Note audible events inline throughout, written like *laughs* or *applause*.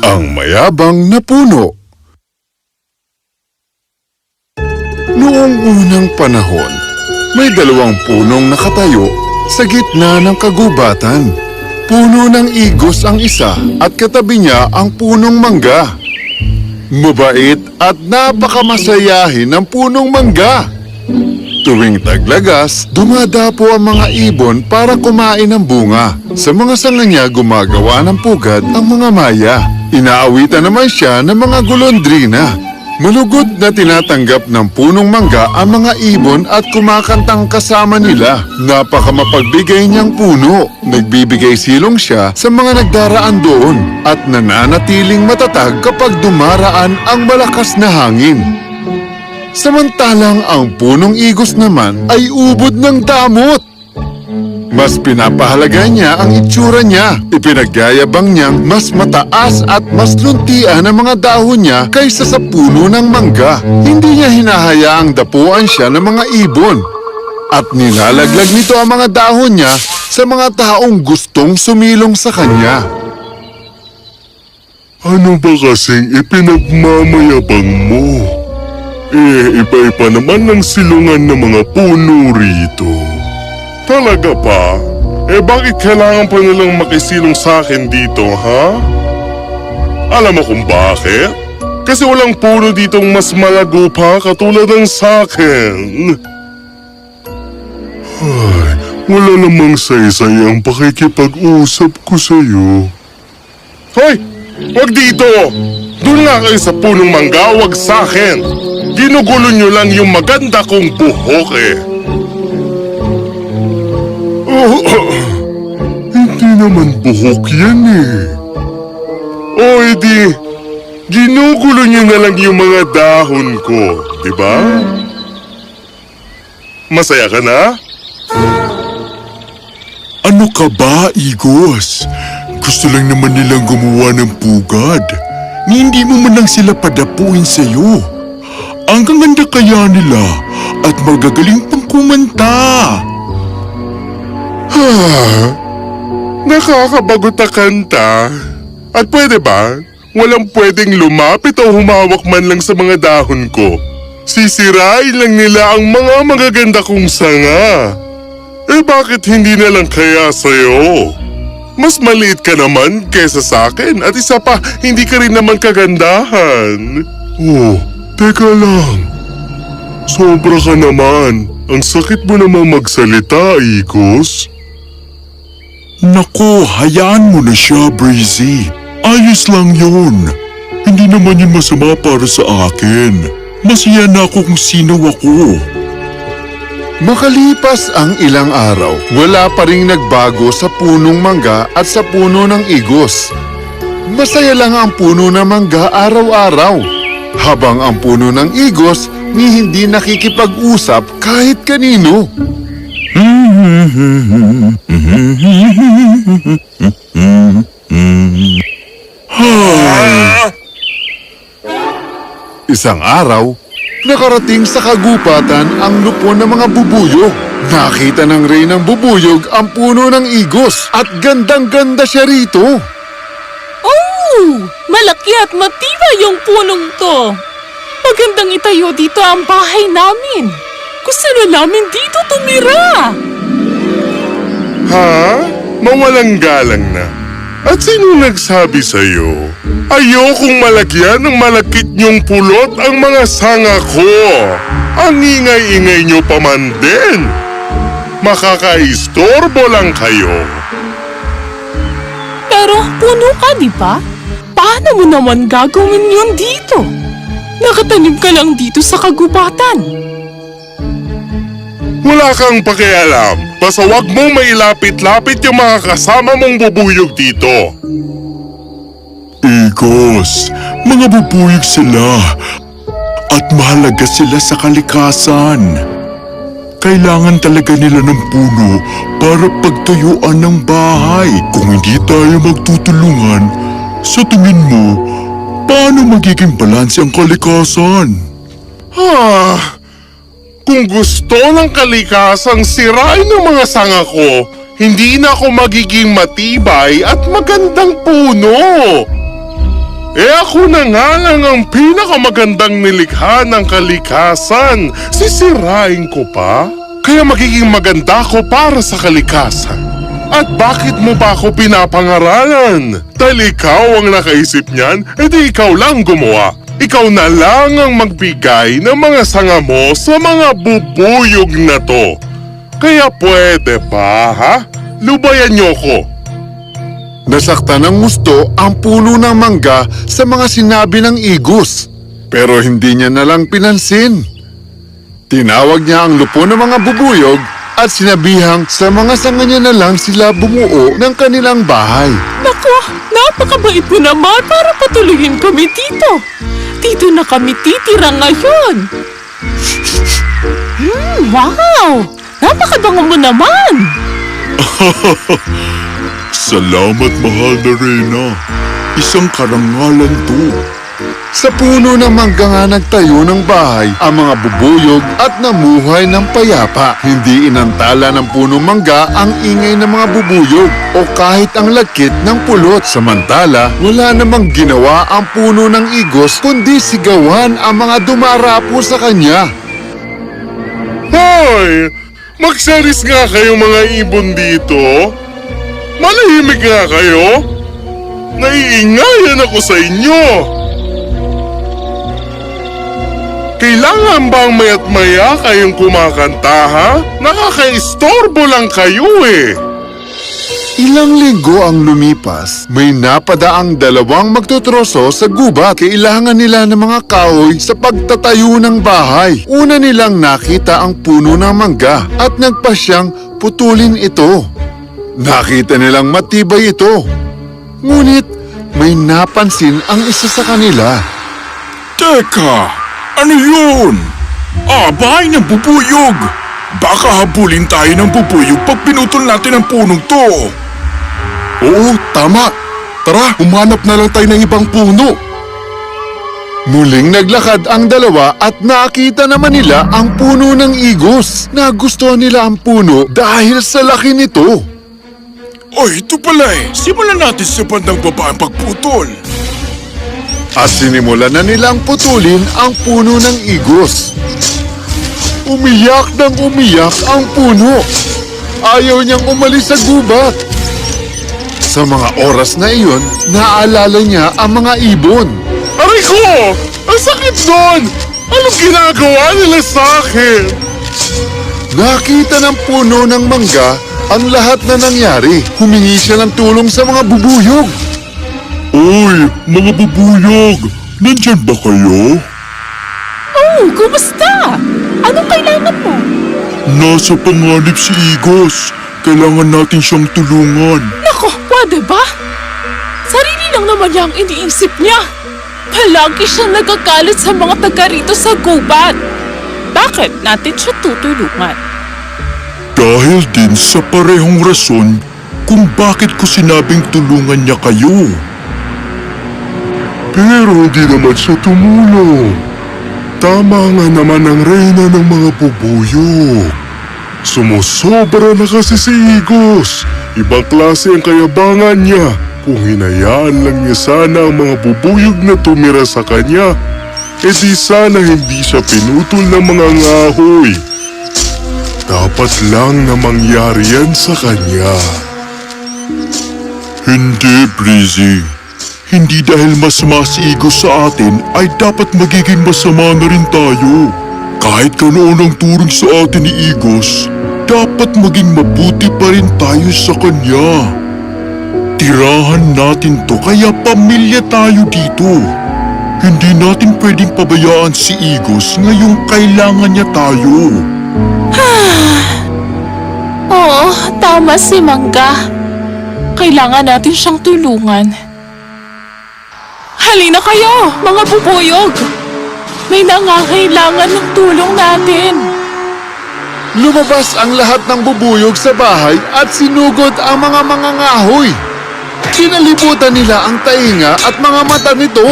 Ang mayabang na puno Noong unang panahon, may dalawang punong nakatayo sa gitna ng kagubatan. Puno ng igos ang isa at katabi niya ang punong mangga. Mabait at napakamasayahin ng punong mangga. Tuwing taglagas, dumadapo ang mga ibon para kumain ng bunga. Sa mga sanga niya gumagawa ng pugad ang mga maya. Inaawitan naman siya ng mga golondrina. Malugod na tinatanggap ng punong mangga ang mga ibon at kumakantang kasama nila. Napakamapagbigay niyang puno. Nagbibigay silong siya sa mga nagdaraan doon at nananatiling matatag kapag dumaraan ang malakas na hangin. Samantalang ang punong igos naman ay ubod ng damot. Mas pinapahalaga niya ang itsura niya. Ipinagyayabang niyang mas mataas at mas luntian ang mga dahon niya kaysa sa puno ng mangga. Hindi niya hinahayaang dapuan siya ng mga ibon. At nilalaglag nito ang mga dahon niya sa mga taong gustong sumilong sa kanya. Ano ba kasing ipinagmamayabang mo? Eh, iba-iba naman ng silungan ng mga puno rito. Talaga pa? Eh, bakit kailangan pa nilang makisilong sa akin dito, ha? Alam mo kung bakit? Kasi walang puno ditong mas malago pa katulad ng sa akin. Ay, wala namang saysay ang pakikipag-usap ko sa'yo. Hoy! Huwag dito! Doon nga kayo sa punong mangga, wag sa akin! Ginugulo nyo lang yung maganda kong buhok eh! *coughs* Hindi naman buhok yan eh. O edi, ginugulo nyo na lang yung mga dahon ko, di ba? Masaya ka na? Ano ka ba, Igos? Gusto lang naman nilang gumawa ng pugad. Ni hindi mo man lang sila padapuin sa'yo. Ang gaganda kaya nila at magagaling pang kumanta. Nakakabagot na kanta. At pwede ba? Walang pwedeng lumapit o humawak man lang sa mga dahon ko. Sisirain lang nila ang mga magaganda kong sanga. Eh bakit hindi na lang kaya sa'yo? Mas maliit ka naman kesa sa akin at isa pa, hindi ka rin naman kagandahan. Oh, teka lang. Sobra ka naman. Ang sakit mo namang magsalita, Igos. Naku, hayaan mo na siya, Breezy. Ayos lang yun. Hindi naman yun masama para sa akin. Masaya na ako kung sino ako. Makalipas ang ilang araw, wala pa ring nagbago sa punong mangga at sa puno ng igos. Masaya lang ang puno ng mangga araw-araw, habang ang puno ng igos ni hindi nakikipag-usap kahit kanino. *laughs* *laughs* Isang araw, nakarating sa kagupatan ang lupon ng mga bubuyog. Nakita ng rey ng bubuyog ang puno ng igos at gandang-ganda siya rito. Oh! Malaki at matibay yung punong to. Magandang itayo dito ang bahay namin. Gusto na namin dito tumira. Ha? Mawalang galang na. At sino nagsabi sa'yo? Ayokong malagyan ng malakit niyong pulot ang mga sanga ko. Ang ingay-ingay niyo pa man din. Makakaistorbo lang kayo. Pero puno ka, di ba? Paano mo naman gagawin yun dito? Nakatanim ka lang dito sa kagubatan. Wala kang pakialam. Basta wag mong mailapit-lapit yung mga kasama mong bubuyog dito. Igos, mga bubuyog sila. At mahalaga sila sa kalikasan. Kailangan talaga nila ng puno para pagtayuan ng bahay. Kung hindi tayo magtutulungan, sa tingin mo, paano magiging balanse ang kalikasan? Ah, kung gusto ng kalikasang sirain ng mga sanga ko, hindi na ako magiging matibay at magandang puno. Eh ako na nga lang ang pinakamagandang nilikha ng kalikasan. Sisirain ko pa? Kaya magiging maganda ko para sa kalikasan. At bakit mo ba ako pinapangaralan? Dahil ikaw ang nakaisip niyan, edi ikaw lang gumawa. Ikaw na lang ang magbigay ng mga sanga mo sa mga bubuyog na to. Kaya pwede ba, ha? Lubayan niyo ko. Nasaktan ng gusto ang puno ng mangga sa mga sinabi ng igos. Pero hindi niya nalang pinansin. Tinawag niya ang lupo ng mga bubuyog at sinabihang sa mga sanga niya na lang sila bumuo ng kanilang bahay. Nako, napakabait mo naman para patuloyin kami dito. Dito na kami titira ngayon. Hmm, wow! Napakabango mo naman! *laughs* Salamat, mahal na Reyna. Isang karangalan to. Sa puno ng mangga nga nagtayo ng bahay ang mga bubuyog at namuhay ng payapa. Hindi inantala ng puno mangga ang ingay ng mga bubuyog o kahit ang lakit ng pulot. Samantala, wala namang ginawa ang puno ng igos kundi sigawan ang mga dumarapo sa kanya. Hoy! Magsaris nga kayo mga ibon dito. Malahimik nga kayo. Naiingayan ako sa inyo. Kailangan bang mayat maya kayong kumakanta ha? Nakaka-istorbo lang kayo eh. Ilang linggo ang lumipas, may napadaang dalawang magtutroso sa gubat. Kailangan nila ng mga kahoy sa pagtatayo ng bahay. Una nilang nakita ang puno ng mangga at nagpasyang putulin ito. Nakita nilang matibay ito. Ngunit may napansin ang isa sa kanila. Teka, ano yun? Ah, bahay ng bubuyog. Baka habulin tayo ng bubuyog pag pinutol natin ang punong to. Oo, tama. Tara, humanap na lang tayo ng ibang puno. Muling naglakad ang dalawa at nakita naman nila ang puno ng igos. Nagustuhan nila ang puno dahil sa laki nito. Oy, ito pala eh. Simulan natin sa bandang baba ang pagputol. At sinimulan na nilang putulin ang puno ng igos. Umiyak ng umiyak ang puno. Ayaw niyang umalis sa gubat. Sa mga oras na iyon, naalala niya ang mga ibon. Aray ko! Ang sakit doon! Anong ginagawa nila sa akin? Nakita ng puno ng mangga ang lahat na nangyari. Humingi siya ng tulong sa mga bubuyog. Oy, mga bubuyog. Nandyan ba kayo? Oh, kumusta? Anong kailangan mo? Nasa panganib si Igos. Kailangan natin siyang tulungan. Nako, pwede ba? Sarili lang naman niya ang iniisip niya. Palagi siyang nagagalit sa mga taga rito sa gubat. Bakit natin siya tutulungan? Dahil din sa parehong rason kung bakit ko sinabing tulungan niya kayo. Pero di naman siya tumulong. Tama nga naman ang reyna ng mga bubuyog. Sumusobra na kasi si Igos. Ibang klase ang kayabangan niya. Kung hinayaan lang niya sana ang mga bubuyog na tumira sa kanya, eh di sana hindi siya pinutol ng mga ngahoy. Dapat lang na mangyari yan sa kanya. Hindi, Breezy. Hindi dahil masama si Igos sa atin ay dapat magiging masama na rin tayo. Kahit ganoon ang turing sa atin ni Igos, dapat maging mabuti pa rin tayo sa kanya. Tirahan natin to kaya pamilya tayo dito. Hindi natin pwedeng pabayaan si Igos ngayong kailangan niya tayo. *sighs* Oo, tama si Mangga. Kailangan natin siyang tulungan. Halina kayo, mga bubuyog! May nangangailangan ng tulong natin. Lumabas ang lahat ng bubuyog sa bahay at sinugod ang mga mangangahoy. Kinalibutan nila ang tainga at mga mata nito.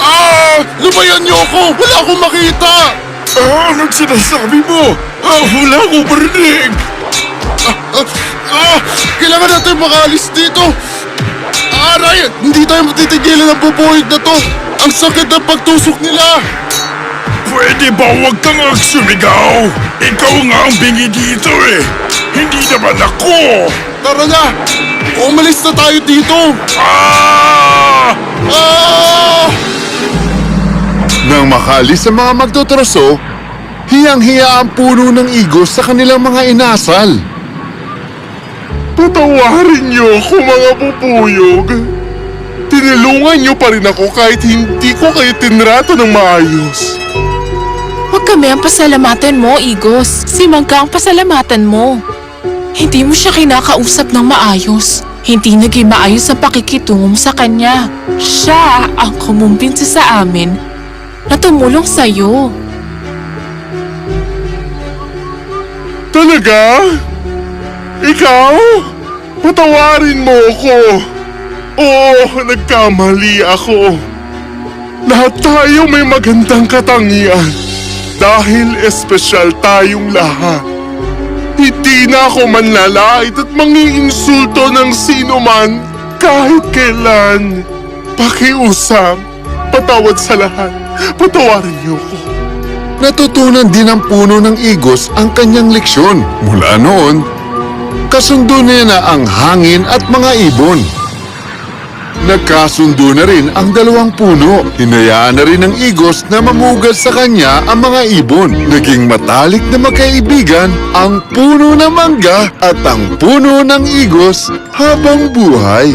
Ah! Lumayan niyo ako! Wala akong makita! Ah! Anong sinasabi mo? Ah! Wala akong marinig! Ah, ah, kailangan natin makaalis dito. Aray! Hindi tayo matitigilan ng bubuhig na to! Ang sakit ng pagtusok nila! Pwede ba huwag kang agsumigaw? Ikaw nga ang bingi dito eh. Hindi naman ako. Tara na! Umalis na tayo dito! Ah! Ah! Nang makaalis sa mga magtotroso, hiyang-hiya ang puno ng igos sa kanilang mga inasal. Patawarin niyo ako mga pupuyog. Tinulungan niyo pa rin ako kahit hindi ko kayo tinrato ng maayos. Huwag kami ang pasalamatan mo, Igos. Si Mangga ang pasalamatan mo. Hindi mo siya kinakausap ng maayos. Hindi naging maayos ang pakikitungo mo sa kanya. Siya ang kumumbinsi sa amin na tumulong sa'yo. Talaga? Ikaw? Patawarin mo ako. Oo, nagkamali ako. Lahat tayo may magandang katangian. Dahil espesyal tayong lahat. Hindi na ako manlalait at mangiinsulto ng sino man kahit kailan. Pakiusap, patawad sa lahat. Patawarin niyo ako. Natutunan din ng puno ng igos ang kanyang leksyon. Mula noon, kasundo niya na ang hangin at mga ibon. Nagkasundo na rin ang dalawang puno. Hinayaan na rin ng igos na mamugad sa kanya ang mga ibon. Naging matalik na magkaibigan ang puno ng mangga at ang puno ng igos habang buhay.